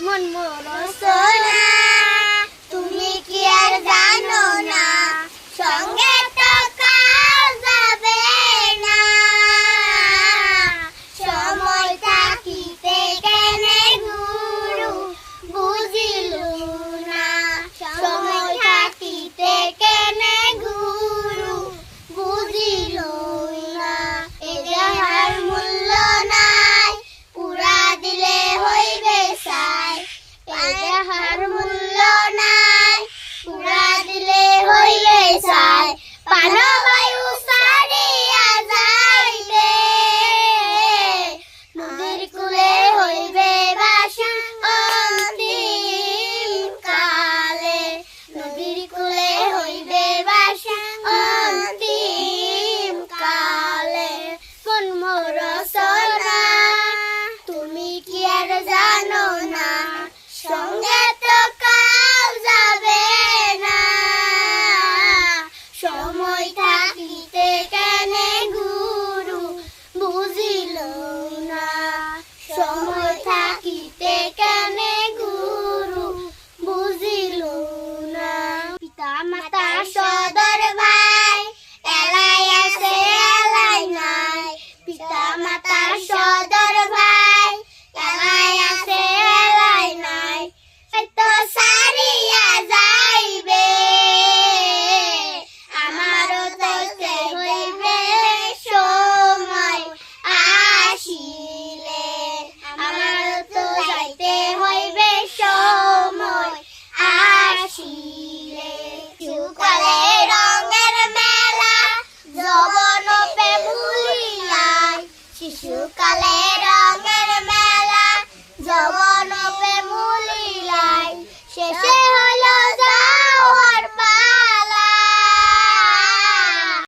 من مرسلا আমার সদর ভাই, এলাই আছে, এলাই নাই। পিতা মাতার সদর ভাই, এলাই আছে, এলাই নাই। তো সারিয়া যাইবে, আমারও তাইতে হইবে সময় আসিলে। আমারও তো যাইতে হইবে সময় আসিলে। কালে রঙের মেলা যৌবন প্রেম ভুলিলাই শিশুকালে